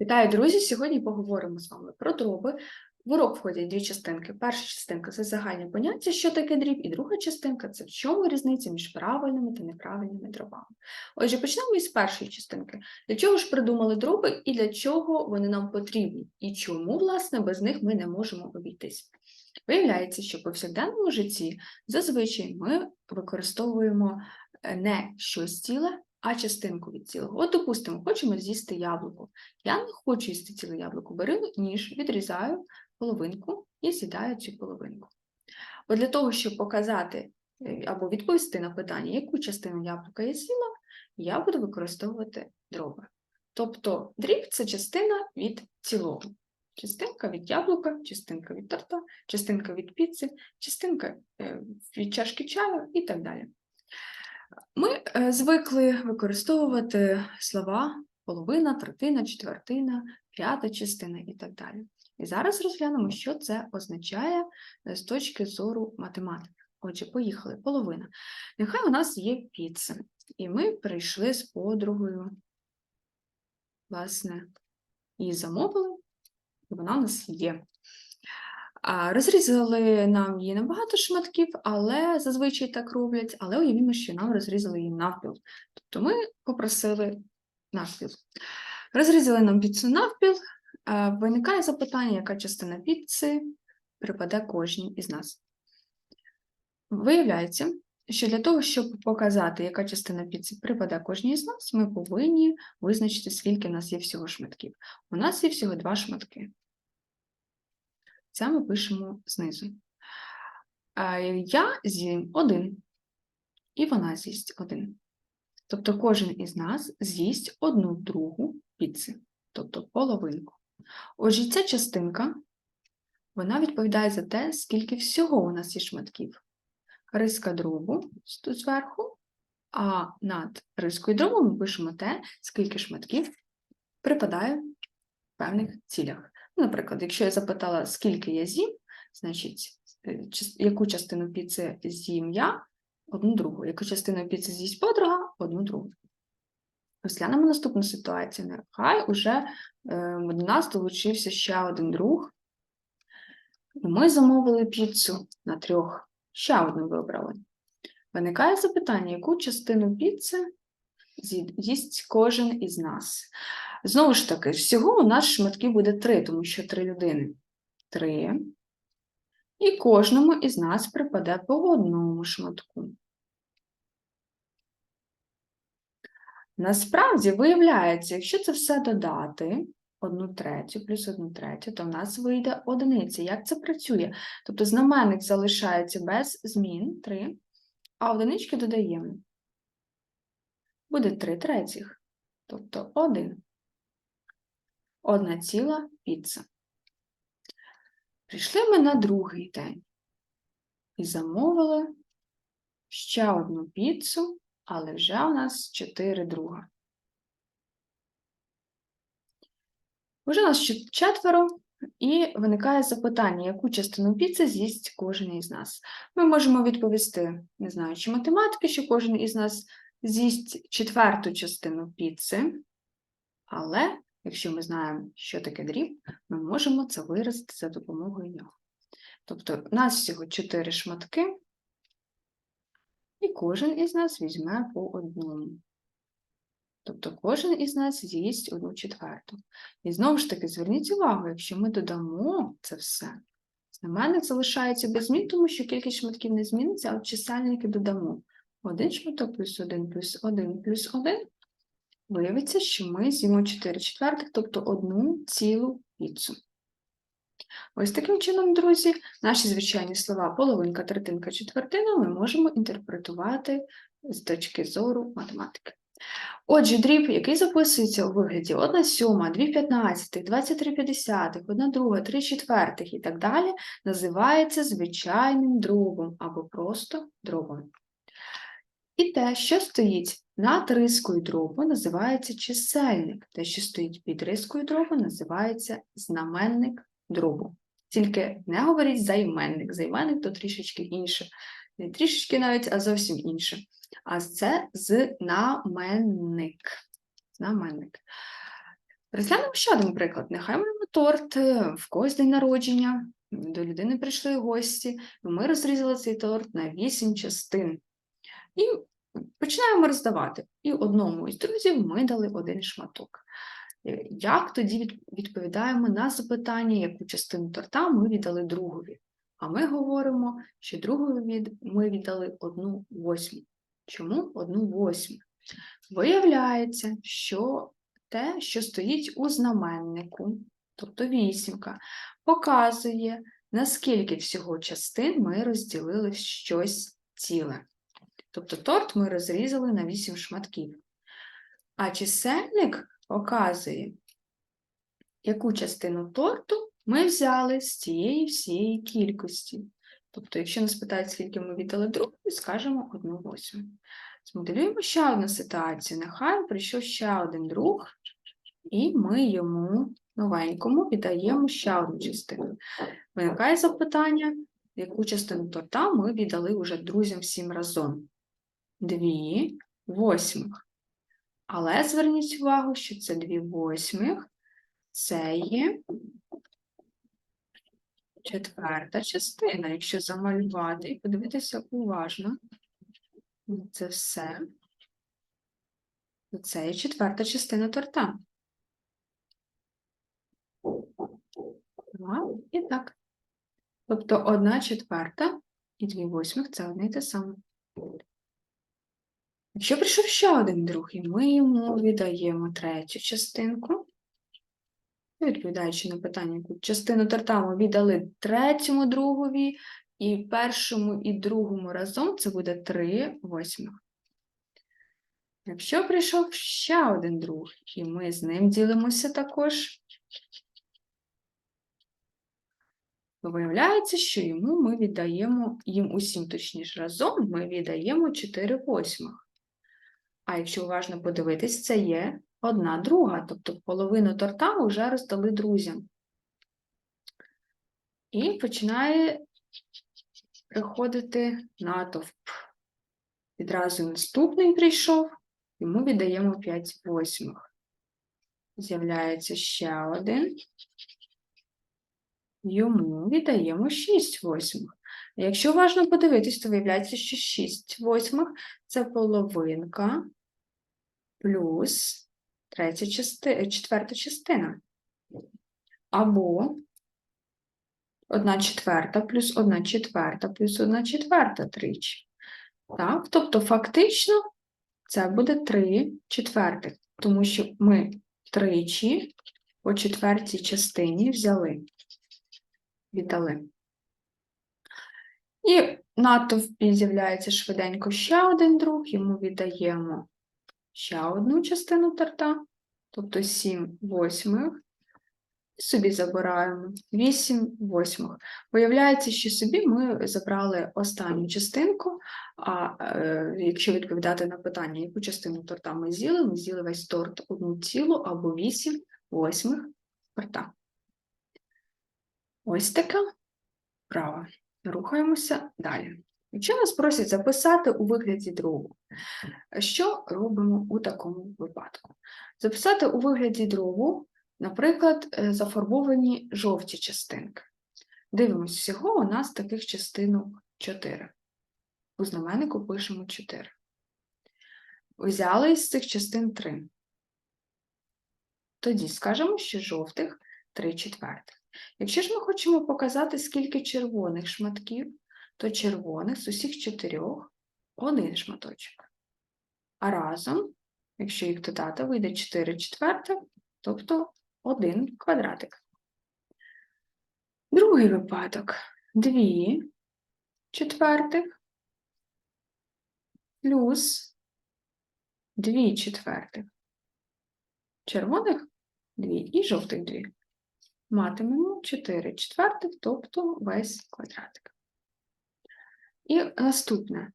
Вітаю, друзі! Сьогодні поговоримо з вами про дроби. В урок входять дві частинки. Перша частинка це загальне поняття, що таке дріб, і друга частинка це в чому різниця між правильними та неправильними дробами. Отже, почнемо із першої частинки. Для чого ж придумали дроби і для чого вони нам потрібні? І чому, власне, без них ми не можемо обійтись? Виявляється, що в повсякденному житті зазвичай ми використовуємо е, не щось ціле, а частинку від цілого. От, допустимо, хочемо з'їсти яблуко. Я не хочу їсти ціле яблуко, беру ніж, відрізаю половинку і з'їдаю цю половинку. От для того, щоб показати е, або відповісти на питання, яку частину яблука я з'їла, я буду використовувати дроби. Тобто дріб це частина від цілого. Частинка від яблука, частинка від торта, частинка від піци, частинка е, від чашки чаю і так далі. Ми е, звикли використовувати слова половина, третина, четвертина, п'ята частина і так далі. І зараз розглянемо, що це означає е, з точки зору математики. Отже, поїхали. Половина. Нехай у нас є піца, і ми прийшли з подругою, власне, і замовили, і вона у нас є. Розрізали нам її на багато шматків, але зазвичай так роблять, але уявімо, що нам розрізали її навпіл. Тобто ми попросили навпіл. Розрізали нам піцу навпіл, виникає запитання, яка частина піци припаде кожній із нас. Виявляється, що для того, щоб показати, яка частина піци припаде кожній із нас, ми повинні визначити, скільки в нас є всього шматків. У нас є всього два шматки. Це ми пишемо знизу. Я з'їм один, і вона з'їсть один. Тобто кожен із нас з'їсть одну другу піци, тобто половинку. Отже, ця частинка, вона відповідає за те, скільки всього у нас є шматків. Риска дробу тут зверху, а над рискою дробу ми пишемо те, скільки шматків припадає в певних цілях. Наприклад, якщо я запитала, скільки я з'їм, значить, е, яку частину піци з'їм я, одну другу. Яку частину піци з'їсть подруга, одну другу. Розглянемо наступну ситуацію. Нехай уже е, до нас долучився ще один друг. Ми замовили піцу на трьох, ще одну вибрали. Виникає запитання, яку частину піци з'їд- їсть кожен із нас. Знову ж таки, всього у нас шматків буде три, тому що три людини. Три. І кожному із нас припаде по одному шматку. Насправді, виявляється, якщо це все додати, одну третю плюс одну третю, то в нас вийде одиниця. Як це працює? Тобто знаменник залишається без змін 3, а одинички додаємо. Буде 3 третіх, тобто 1. Одна ціла піца. Прийшли ми на другий день і замовили ще одну піцу, але вже у нас 4 друга. Уже нас четверо, і виникає запитання, яку частину піци з'їсть кожен із нас. Ми можемо відповісти, не знаю, чи математики, що кожен із нас з'їсть четверту частину піци, але якщо ми знаємо, що таке дріб, ми можемо це виразити за допомогою нього. Тобто, у нас всього чотири шматки, і кожен із нас візьме по одному. Тобто кожен із нас з'їсть одну четверту. І знову ж таки, зверніть увагу, якщо ми додамо це все, знаменник залишається без змін, тому що кількість шматків не зміниться, а от чисельники додамо. Один шматок плюс один плюс один плюс один. Виявиться, що ми з'їмо 4 четвертих, тобто одну цілу піцу. Ось таким чином, друзі, наші звичайні слова половинка, третинка, четвертина ми можемо інтерпретувати з точки зору математики. Отже, дріб, який записується у вигляді 1 сьома, 2 п'ятнадцятих, 23 п'ятдесятих, 1 друга, 3 четвертих і так далі, називається звичайним дробом або просто дробом. І те, що стоїть над рискою дробу, називається чисельник. Те, що стоїть під рискою дробу, називається знаменник дробу. Тільки не говоріть займенник. Займенник то трішечки інше. Не трішечки навіть, а зовсім інше. А це знаменник. Знаменник. Розглянемо ще один приклад. Нехай маємо торт, е, в когось день народження, до людини прийшли гості, і ми розрізали цей торт на вісім частин. І починаємо роздавати. І одному із друзів ми дали один шматок. Е, Як тоді відповідаємо на запитання, яку частину торта ми віддали другові? А ми говоримо, що другові ми віддали одну восьму. Чому одну восьму? Виявляється, що те, що стоїть у знаменнику, тобто вісімка, показує, наскільки всього частин ми розділили щось ціле. Тобто торт ми розрізали на 8 шматків. А чисельник показує, яку частину торту ми взяли з цієї всієї кількості. Тобто, якщо нас питають, скільки ми віддали другу, скажемо 1 восьму. Змоделюємо ще одну ситуацію. Нехай прийшов ще один друг, і ми йому новенькому віддаємо ще одну частину. Виникає запитання, яку частину торта ми віддали уже друзям всім разом. Дві восьмих. Але зверніть увагу, що це дві восьмих, це є четверта частина. Якщо замалювати і подивитися уважно, на це все, то це є четверта частина торта. І так. Тобто одна четверта і дві восьмих це одне і те саме. Якщо прийшов ще один друг, і ми йому віддаємо третю частинку, відповідаючи на питання, яку частину торта ми віддали третьому другові, і першому і другому разом це буде три восьмих. Якщо прийшов ще один друг, і ми з ним ділимося також, то виявляється, що йому ми віддаємо, їм усім точніше разом, ми віддаємо 4 восьмих. А якщо уважно подивитись, це є одна друга, тобто половину торта вже роздали друзям. І починає приходити натовп. Відразу наступний прийшов, йому віддаємо 5 восьмих. З'являється ще один. Йому віддаємо 6 восьмих. Якщо уважно подивитись, то виявляється, що 6 восьмих це половинка плюс третя части... четверта частина. Або 1 четверта плюс 1 четверта плюс 1 четверта тричі. Так? Тобто, фактично, це буде 3 четвертих, тому що ми тричі по четвертій частині взяли, віддали. І натовпі з'являється швиденько ще один друг, йому віддаємо ще одну частину торта, тобто 7 восьмих, і собі забираємо 8 восьмих. Виявляється, що собі ми забрали останню частинку, а е, якщо відповідати на питання, яку частину торта ми з'їли, ми з'їли весь торт одну цілу або 8 восьмих торта. Ось така вправа. Рухаємося далі. Якщо нас просять записати у вигляді другу, що робимо у такому випадку? Записати у вигляді другу, наприклад, е, зафарбовані жовті частинки. Дивимось, всього у нас таких частинок 4. У знаменнику пишемо 4. Взяли із цих частин 3. Тоді скажемо, що жовтих 3 четвертих. Якщо ж ми хочемо показати, скільки червоних шматків, то червоних з усіх чотирьох один шматочок. А разом, якщо їх додати, вийде 4 четвертих, тобто 1 квадратик. Другий випадок 2 четвертих плюс 2 четвертих. Червоних 2 і жовтих 2 матимемо 4 четвертих, тобто весь квадратик. І наступне.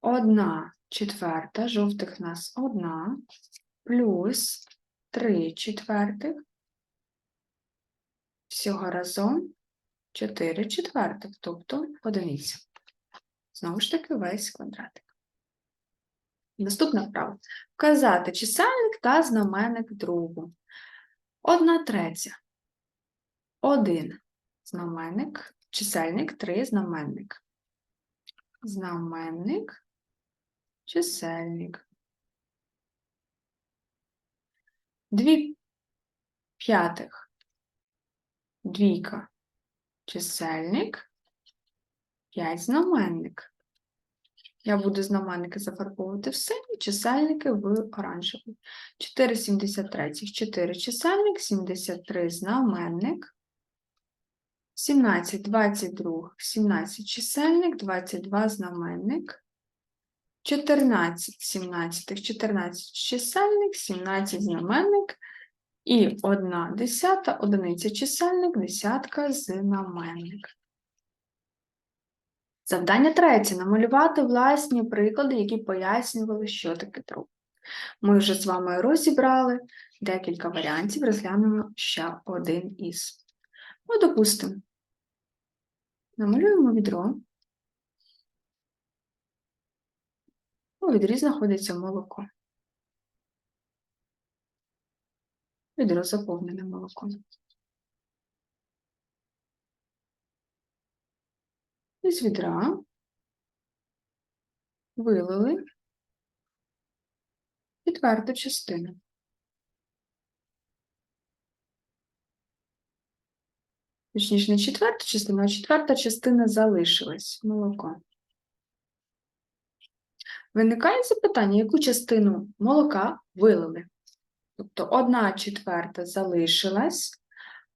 1 четверта, жовтих нас 1, плюс 3 четвертих, всього разом 4 четвертих, тобто одиниця. Знову ж таки, весь квадратик. Наступна вправа. Вказати чисельник та знаменник другу. Одна третя. Один знаменник, чисельник, три знаменник. Знаменник, чисельник. Дві п'ятих. Двійка. Чисельник. П'ять знаменник. Я буду знаменники зафарбовувати в синій, чисельники в оранжевий. 4 73, 4 чисельник, 73 знаменник. 17 22, 17 чисельник, 22 знаменник. 14 17, 14 чисельник, 17 знаменник. І 1 десята, одиниця чисельник, десятка знаменник. Завдання третє намалювати власні приклади, які пояснювали, що таке дроб. Ми вже з вами розібрали декілька варіантів, розглянемо ще один із. Ну, допустимо, намалюємо відро. У відрі знаходиться молоко. Відро заповнене молоком. Із відра вилили четверту частину. Точніше, не четверта частина, а четверта частина залишилась молоко. Виникає запитання, яку частину молока вилили? Тобто одна четверта залишилась,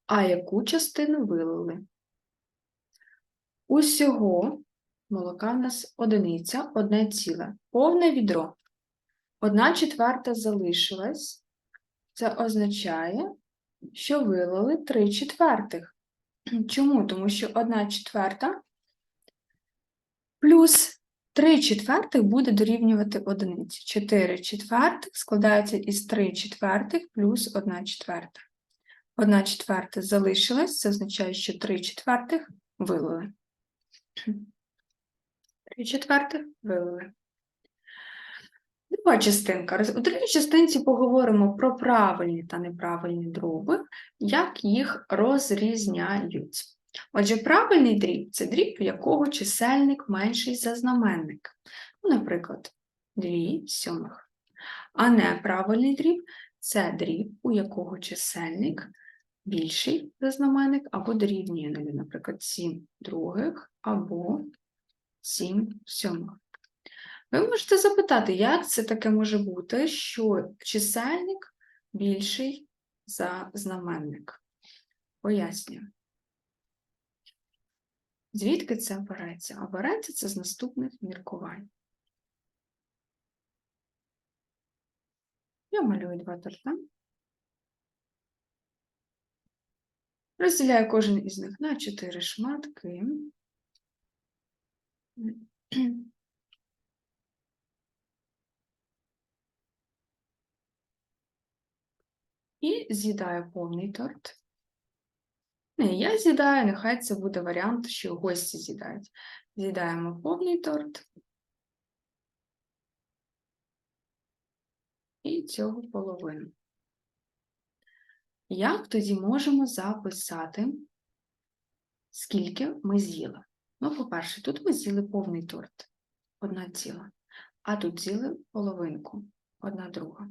а яку частину вилили? Усього молока в нас одиниця, одне ціле, повне відро. Одна четверта залишилась. Це означає, що вилили три четвертих. Чому? Тому що одна четверта плюс три четвертих буде дорівнювати одиниці. Чотири четвертих складається із три четвертих плюс одна четверта. Одна четверта залишилась, це означає, що три четвертих вилили. Три четвертих вилили. Друга частинка. У другій частинці поговоримо про правильні та неправильні дроби, як їх розрізняють. Отже, правильний дріб це дріб, у якого чисельник менший за знаменник. Ну, Наприклад, 2 сьомих. А неправильний дріб це дріб, у якого чисельник більший за знаменник або дорівнює нулю, наприклад, 7 других або 7 сьомих. Ви можете запитати, як це таке може бути, що чисельник більший за знаменник? Пояснюю. Звідки це береться? А береться це з наступних міркувань. Я малюю два торта. Розділяю кожен із них на чотири шматки. І з'їдаю повний торт. Не, я з'їдаю, нехай це буде варіант, що гості з'їдають. З'їдаємо повний торт. І цього половину. Як тоді можемо записати, скільки ми з'їли? Ну, по-перше, тут ми з'їли повний торт, одна ціла, а тут з'їли половинку, одна друга.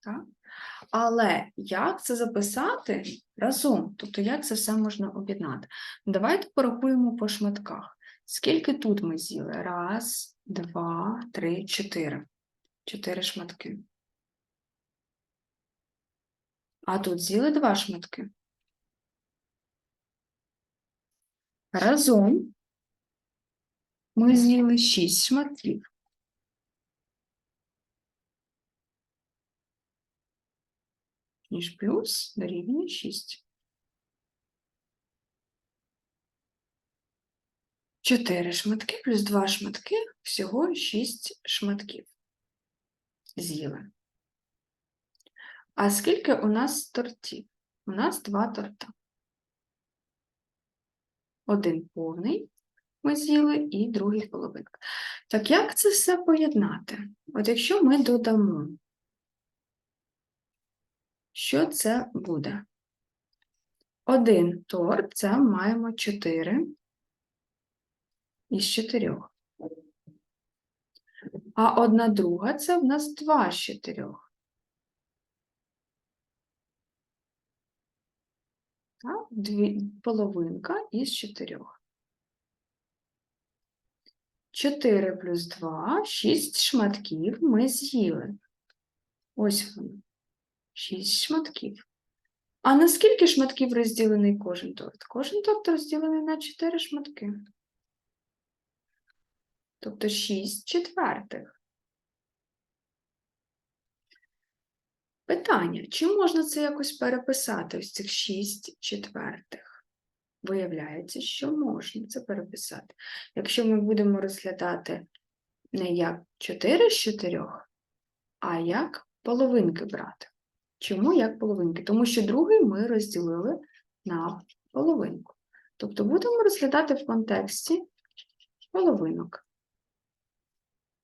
Так? Але як це записати разом? Тобто, як це все можна об'єднати? Давайте порахуємо по шматках. Скільки тут ми з'їли? Раз, два, три, чотири. Чотири шматки. А тут з'їли два шматки. Разом ми з'їли шість шматків. Ніж плюс дорівнює 6. 4 шматки плюс 2 шматки, всього 6 шматків. З'їли. А скільки у нас тортів? У нас два торта. Один повний ми з'їли і другий половинка. Так як це все поєднати? От якщо ми додамо що це буде? Один торт це маємо 4 із 4. А одна друга це в нас 2 з 4. Так, дві, половинка із 4. 4 плюс 2, 6 шматків ми з'їли. Ось воно. 6 шматків. А на скільки шматків розділений кожен торт? Кожен торт розділений на 4 шматки. Тобто 6 четвертих. Питання, чи можна це якось переписати, ось цих 6 четвертих? Виявляється, що можна це переписати. Якщо ми будемо розглядати не як 4 з 4, а як половинки брати. Чому як половинки? Тому що другий ми розділили на половинку. Тобто будемо розглядати в контексті половинок.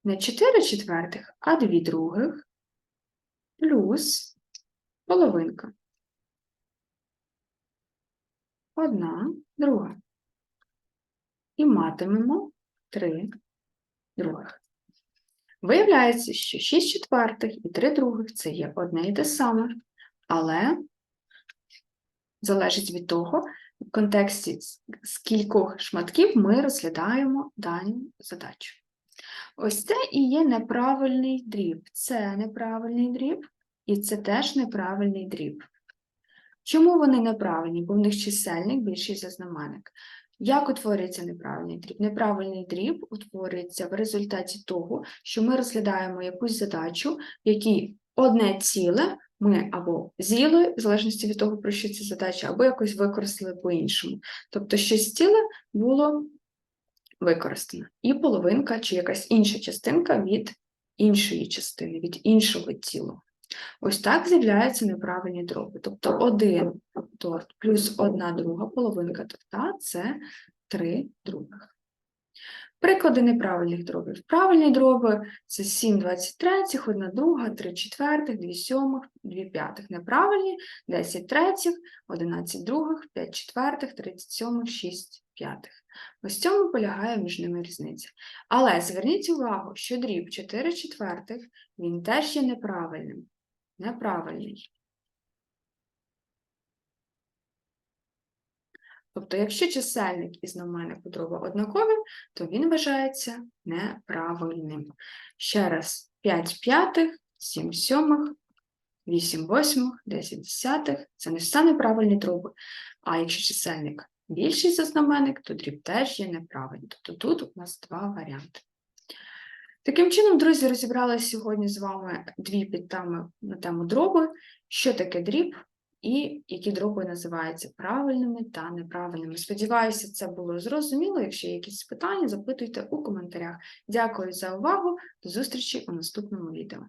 Не 4 четвертих, а 2 других плюс половинка. Одна, друга. І матимемо 3 других. Виявляється, що 6 четвертих і 3 других це є одне і те саме, але залежить від того, в контексті з кількох шматків ми розглядаємо дану задачу. Ось це і є неправильний дріб. Це неправильний дріб, і це теж неправильний дріб. Чому вони неправильні? Бо в них чисельник більший за знаменник. Як утворюється неправильний дріб? Неправильний дріб утворюється в результаті того, що ми розглядаємо якусь задачу, в якій одне ціле ми або з'їли, в залежності від того, про що ця задача, або якось використали по-іншому. Тобто, щось ціле було використано. І половинка чи якась інша частинка від іншої частини, від іншого тіла. Ось так з'являються неправильні дроби. Тобто один торт плюс одна друга половинка торта це три других. Приклади неправильних дробів. Правильні дроби це 7 23, 1 друга, 3 четвертих, 2 сьомих, 2 п'ятих. Неправильні 10 третіх, 11 других, 5 четвертих, 30 сьомих, 6 п'ятих. Ось цьому полягає між ними різниця. Але зверніть увагу, що дріб 4 четвертих, він теж є неправильним. Неправильний. Тобто, якщо чисельник і знаменник у дроба однакові, то він вважається неправильним. Ще раз, 5 п'ятих, 7 сьомих, 8 восьмих, 10 десятих – це не все неправильні дроби. А якщо чисельник більший за знаменник, то дріб теж є неправильний. Тобто тут у нас два варіанти. Таким чином, друзі, розібрали сьогодні з вами дві підтеми на тему дроби, що таке дріб і які дроби називаються правильними та неправильними. Сподіваюся, це було зрозуміло. Якщо є якісь питання, запитуйте у коментарях. Дякую за увагу, до зустрічі у наступному відео.